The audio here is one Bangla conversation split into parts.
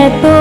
reto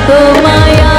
এত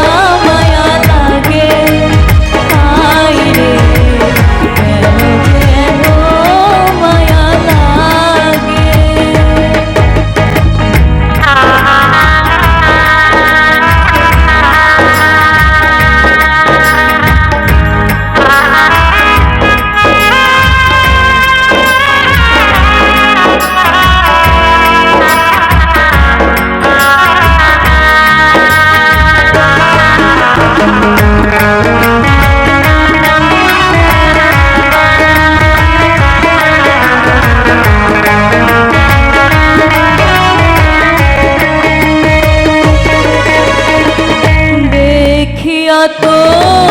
দেখিয়া